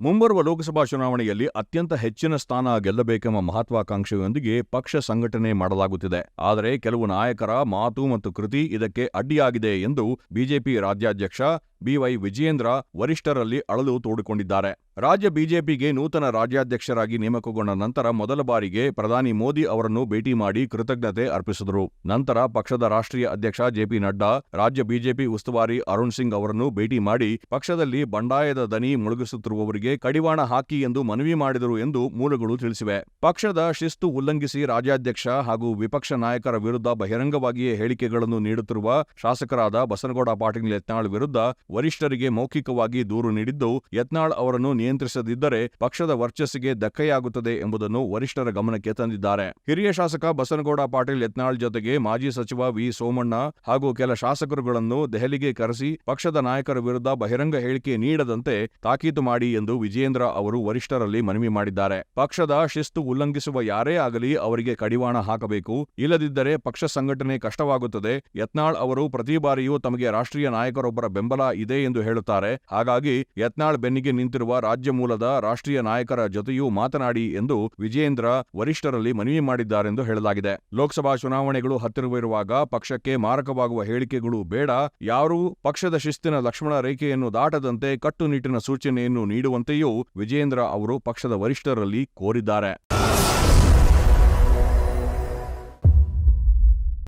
ಮುಂಬರುವ ಲೋಕಸಭಾ ಚುನಾವಣೆಯಲ್ಲಿ ಅತ್ಯಂತ ಹೆಚ್ಚಿನ ಸ್ಥಾನ ಗೆಲ್ಲಬೇಕೆಂಬ ಮಹತ್ವಾಕಾಂಕ್ಷೆಯೊಂದಿಗೆ ಪಕ್ಷ ಸಂಘಟನೆ ಮಾಡಲಾಗುತ್ತಿದೆ. ಆದರೆ ಕೆಲವು ನಾಯಕರ ಮಾತು ಮತ್ತು ಕೃತಿ ಇದಕ್ಕೆ ಅಡ್ಡಿಯಾಗಿದೆ ಎಂದು ಬಿಜೆಪಿ ರಾಜ್ಯಾಧ್ಯಕ್ಷ ಬಿವೈ ವಿಜಯೇಂದ್ರ ವರಿಷ್ಠರಲ್ಲಿ ಅಳಲು ತೋಡಿಕೊಂಡಿದ್ದಾರೆ. ರಾಜ್ಯ ಬಿಜೆಪಿಗೆ ನೂತನ ರಾಜ್ಯಾಧ್ಯಕ್ಷರಾಗಿ ನೇಮಕಗೊಂಡ ನಂತರ ಮೊದಲ ಬಾರಿಗೆ ಪ್ರಧಾನಿ ಮೋದಿ ಅವರನ್ನು ಭೇಟಿ ಮಾಡಿ ಕೃತಜ್ಞತೆ ಅರ್ಪಿಸಿದರು. ನಂತರ ಪಕ್ಷದ ರಾಷ್ಟ್ರೀಯ ಅಧ್ಯಕ್ಷ ಜೆಪಿ ನಡ್ಡಾ, ರಾಜ್ಯ ಬಿಜೆಪಿ ಉಸ್ತುವಾರಿ ಅರುಣ್ ಸಿಂಗ್ ಅವರನ್ನು ಭೇಟಿ ಮಾಡಿ ಪಕ್ಷದಲ್ಲಿ ಬಂಡಾಯದ ದನಿ ಮುಳುಗಿಸುತ್ತಿರುವವರಿಗೆ ಕಡಿವಾಣ ಹಾಕಿ ಎಂದು ಮನವಿ ಮಾಡಿದರು ಎಂದು ಮೂಲಗಳು ತಿಳಿಸಿವೆ. ಪಕ್ಷದ ಶಿಸ್ತು ಉಲ್ಲಂಘಿಸಿ ರಾಜ್ಯಾಧ್ಯಕ್ಷ ಹಾಗೂ ವಿಪಕ್ಷ ನಾಯಕರ ವಿರುದ್ಧ ಬಹಿರಂಗವಾಗಿಯೇ ಹೇಳಿಕೆಗಳನ್ನು ನೀಡುತ್ತಿರುವ ಶಾಸಕರಾದ ಬಸನಗೌಡ ಪಾಟೀಲ್ ಯತ್ನಾಳ್ ವಿರುದ್ಧ ವರಿಷ್ಠರಿಗೆ ಮೌಖಿಕವಾಗಿ ದೂರು ನೀಡಿದ್ದು, ಯತ್ನಾಳ್ ಅವರನ್ನು ನಿಯಂತ್ರಿಸದಿದ್ದರೆ ಪಕ್ಷದ ವರ್ಚಸ್ಸಿಗೆ ಧಕ್ಕೆಯಾಗುತ್ತದೆ ಎಂಬುದನ್ನು ವರಿಷ್ಠರ ಗಮನಕ್ಕೆ ತಂದಿದ್ದಾರೆ. ಹಿರಿಯ ಶಾಸಕ ಬಸನಗೌಡ ಪಾಟೀಲ್ ಯತ್ನಾಳ್ ಜೊತೆಗೆ ಮಾಜಿ ಸಚಿವ ವಿ. ಸೋಮಣ್ಣ ಹಾಗೂ ಕೆಲ ಶಾಸಕರುಗಳನ್ನು ದೆಹಲಿಗೆ ಕರೆಸಿ ಪಕ್ಷದ ನಾಯಕರ ವಿರುದ್ಧ ಬಹಿರಂಗ ಹೇಳಿಕೆ ನೀಡದಂತೆ ತಾಕೀತು ಮಾಡಿ ಎಂದು ವಿಜಯೇಂದ್ರ ಅವರು ವರಿಷ್ಠರಲ್ಲಿ ಮನವಿ ಮಾಡಿದ್ದಾರೆ. ಪಕ್ಷದ ಶಿಸ್ತು ಉಲ್ಲಂಘಿಸುವ ಯಾರೇ ಆಗಲಿ ಅವರಿಗೆ ಕಡಿವಾಣ ಹಾಕಬೇಕು. ಇಲ್ಲದಿದ್ದರೆ ಪಕ್ಷ ಸಂಘಟನೆ ಕಷ್ಟವಾಗುತ್ತದೆ. ಯತ್ನಾಳ್ ಅವರು ಪ್ರತಿ ಬಾರಿಯೂ ತಮಗೆ ರಾಷ್ಟ್ರೀಯ ನಾಯಕರೊಬ್ಬರ ಬೆಂಬಲ ಇದೆ ಎಂದು ಹೇಳುತ್ತಾರೆ. ಹಾಗಾಗಿ ಯತ್ನಾಳ್ ಬೆನ್ನಿಗೆ ನಿಂತಿರುವ ರಾಜ್ಯ ಮೂಲದ ರಾಷ್ಟ್ರೀಯ ನಾಯಕರ ಜೊತೆಯೂ ಮಾತನಾಡಿ ಎಂದು ವಿಜೇಂದ್ರ ವರಿಷ್ಠರಲ್ಲಿ ಮನವಿ ಮಾಡಿದ್ದಾರೆಂದು ಹೇಳಲಾಗಿದೆ. ಲೋಕಸಭಾ ಚುನಾವಣೆಗಳು ಹತ್ತಿರವಿರುವಾಗ ಪಕ್ಷಕ್ಕೆ ಮಾರಕವಾಗುವ ಹೇಳಿಕೆಗಳು ಬೇಡ. ಯಾರೂ ಪಕ್ಷದ ಶಿಸ್ತಿನ ಲಕ್ಷ್ಮಣ ರೇಖೆಯನ್ನು ದಾಟದಂತೆ ಕಟ್ಟುನಿಟ್ಟಿನ ಸೂಚನೆಯನ್ನು ನೀಡುವಂತೆಯೂ ವಿಜೇಂದ್ರ ಅವರು ಪಕ್ಷದ ವರಿಷ್ಠರಲ್ಲಿ ಕೋರಿದ್ದಾರೆ.